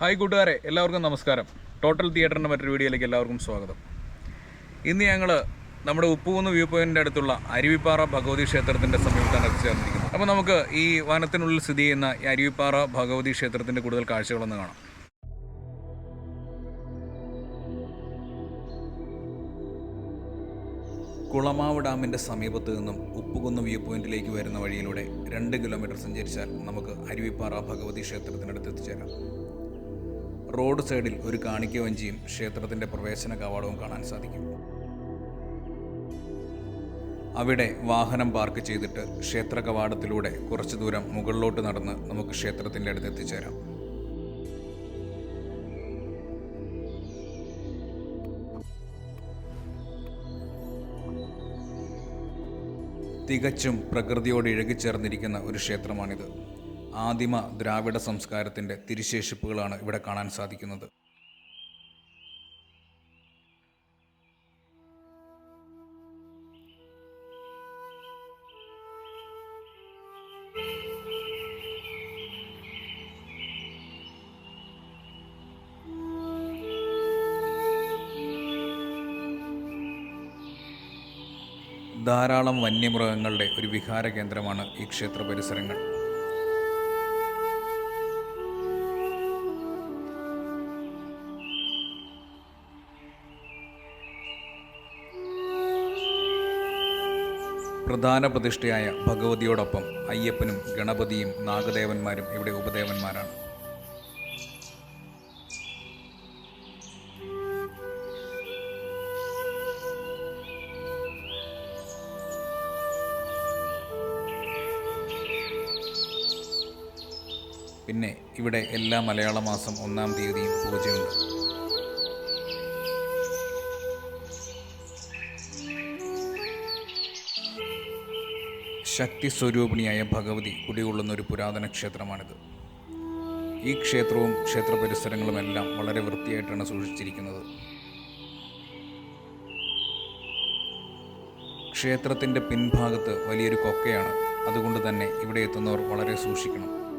Hi കൂട്ടുകാരെ എല്ലാവർക്കും നമസ്കാരം. ടോട്ടൽ തിയേറ്ററിന്റെ മറ്റൊരു വീഡിയോയിലേക്ക് എല്ലാവർക്കും സ്വാഗതം. ഇന്ന് ഞങ്ങൾ നമ്മുടെ ഉപ്പുകുന്ന് വ്യൂ പോയിന്റിന്റെ അടുത്തുള്ള അരുവിപ്പാറ ഭഗവതി ക്ഷേത്രത്തിന്റെ സമീപത്താണ് എത്തിച്ചേർന്നിരിക്കുന്നത്. അപ്പോൾ നമുക്ക് ഈ വനത്തിനുള്ളിൽ സ്ഥിതി ചെയ്യുന്ന ഈ അരുവിപ്പാറ ഭഗവതി ക്ഷേത്രത്തിന്റെ കൂടുതൽ കാഴ്ചകളൊന്ന് കാണാം. കുളമാവ് ഡാമിന്റെ സമീപത്ത് നിന്നും ഉപ്പുകുന്ന് വ്യൂ പോയിന്റിലേക്ക് വരുന്ന വഴിയിലൂടെ രണ്ട് കിലോമീറ്റർ സഞ്ചരിച്ചാൽ നമുക്ക് അരുവിപ്പാറ ഭഗവതി ക്ഷേത്രത്തിനടുത്ത് എത്തിച്ചേരാം. റോഡ് സൈഡിൽ ഒരു കാണിക്ക വഞ്ചിയും ക്ഷേത്രത്തിന്റെ പ്രവേശന കവാടവും കാണാൻ സാധിക്കും. അവിടെ വാഹനം പാർക്ക് ചെയ്തിട്ട് ക്ഷേത്ര കവാടത്തിലൂടെ കുറച്ചു ദൂരം മുകളിലോട്ട് നടന്ന് നമുക്ക് ക്ഷേത്രത്തിന്റെ അടുത്ത് എത്തിച്ചേരാം. തികച്ചും പ്രകൃതിയോട് ഇഴകിച്ചേർന്നിരിക്കുന്ന ഒരു ക്ഷേത്രമാണിത്. ആദിമ ദ്രാവിഡ സംസ്കാരത്തിന്റെ തിരിശേഷിപ്പുകളാണ് ഇവിടെ കാണാൻ സാധിക്കുന്നത്. ധാരാളം വന്യമൃഗങ്ങളുടെ ഒരു വിഹാര കേന്ദ്രമാണ് ഈ ക്ഷേത്ര പരിസരങ്ങൾ പ്രധാന പ്രതിഷ്ഠയായ ഭഗവതിയോടൊപ്പം അയ്യപ്പനും ഗണപതിയും നാഗദേവന്മാരും ഇവിടെ ഉപദേവന്മാരാണ്. പിന്നെ ഇവിടെ എല്ലാ മലയാള മാസം ഒന്നാം തീയതിയും പൂജയുണ്ട്. ശക്തി സ്വരൂപിണിയായ ഭഗവതി കുടികൊള്ളുന്ന ഒരു പുരാതന ക്ഷേത്രമാണിത്. ഈ ക്ഷേത്രവും ക്ഷേത്ര പരിസരങ്ങളുമെല്ലാം വളരെ വൃത്തിയായിട്ടാണ് സൂക്ഷിച്ചിരിക്കുന്നത്. ക്ഷേത്രത്തിന്റെ പിൻഭാഗത്ത് വലിയൊരു കൊക്കയാണ്. അതുകൊണ്ട് തന്നെ ഇവിടെ എത്തുന്നവർ വളരെ സൂക്ഷിക്കണം.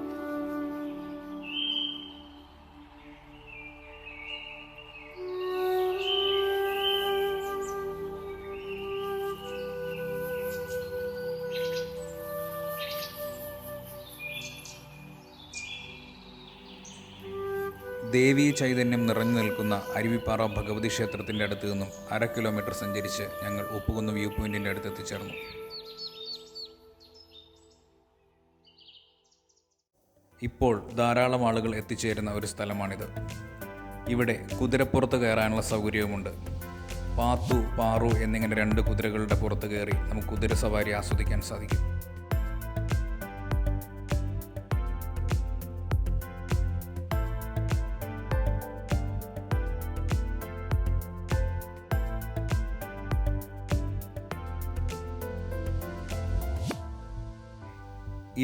ദേവീ ചൈതന്യം നിറഞ്ഞു നിൽക്കുന്ന അരുവിപ്പാറ ഭഗവതി ക്ഷേത്രത്തിന്റെ അടുത്ത് നിന്നും അര കിലോമീറ്റർ സഞ്ചരിച്ച് ഞങ്ങൾ ഉപ്പുകുന്ന് വ്യൂ പോയിന്റിന്റെ അടുത്ത് എത്തിച്ചേർന്നു. ഇപ്പോൾ ധാരാളം ആളുകൾ എത്തിച്ചേരുന്ന ഒരു സ്ഥലമാണിത്. ഇവിടെ കുതിരപ്പുറത്ത് കയറാനുള്ള സൗകര്യവുമുണ്ട്. പാത്തു പാറു എന്നിങ്ങനെ രണ്ട് കുതിരകളുടെ പുറത്ത് കയറി നമുക്ക് കുതിര സവാരി ആസ്വദിക്കാൻ സാധിക്കും.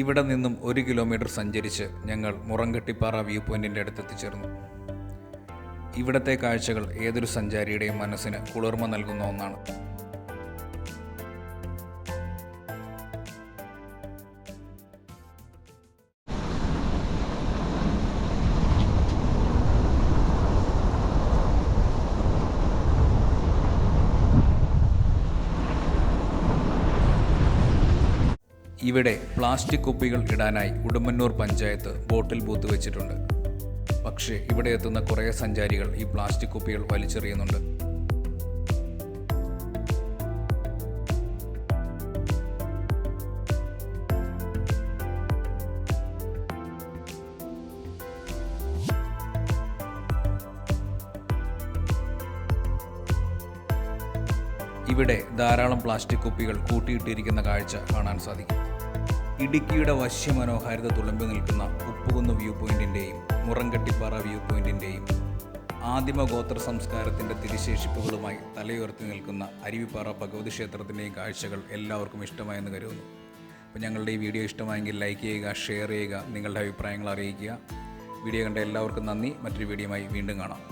ഇവിടെ നിന്നും ഒരു കിലോമീറ്റർ സഞ്ചരിച്ച് ഞങ്ങൾ മുറങ്കട്ടിപ്പാറ വ്യൂ പോയിന്റിന്റെ അടുത്ത് എത്തിച്ചേർന്നു. ഇവിടത്തെ കാഴ്ചകൾ ഏതൊരു സഞ്ചാരിയുടെയും മനസ്സിന് കുളിർമ നൽകുന്ന ഒന്നാണ്. ഇവിടെ പ്ലാസ്റ്റിക് കുപ്പികൾ ഇടാനായി ഉടുമ്പന്നൂർ പഞ്ചായത്ത് ബോട്ടിൽ ബൂത്ത് വെച്ചിട്ടുണ്ട്. പക്ഷേ ഇവിടെ എത്തുന്ന കുറേ സഞ്ചാരികൾ ഈ പ്ലാസ്റ്റിക് കുപ്പികൾ വലിച്ചെറിയുന്നുണ്ട്. ഇവിടെ ധാരാളം പ്ലാസ്റ്റിക് കുപ്പികൾ കൂട്ടിയിട്ടിരിക്കുന്ന കാഴ്ച കാണാൻ സാധിക്കും. ഇടുക്കിയുടെ വശ്യമനോഹാരിത തുളുമ്പി നിൽക്കുന്ന ഉപ്പുകുന്ന് വ്യൂ പോയിന്റിന്റെയും മുറങ്കട്ടിപ്പാറ വ്യൂ പോയിന്റിന്റെയും ആദിമ ഗോത്ര സംസ്കാരത്തിന്റെ തിരിശേഷിപ്പുകളുമായി തലയുയർത്തി നിൽക്കുന്ന അരുവിപ്പാറ ഭഗവതി ക്ഷേത്രത്തിന്റെയും കാഴ്ചകൾ എല്ലാവർക്കും ഇഷ്ടമായെന്ന് കരുതുന്നു. അപ്പോൾ ഞങ്ങളുടെ ഈ വീഡിയോ ഇഷ്ടമായെങ്കിൽ ലൈക്ക് ചെയ്യുക ഷെയർ ചെയ്യുക നിങ്ങളുടെ അഭിപ്രായങ്ങൾ അറിയിക്കുക. വീഡിയോ കണ്ട എല്ലാവർക്കും നന്ദി. മറ്റൊരു വീഡിയോയുമായി വീണ്ടും കാണാം.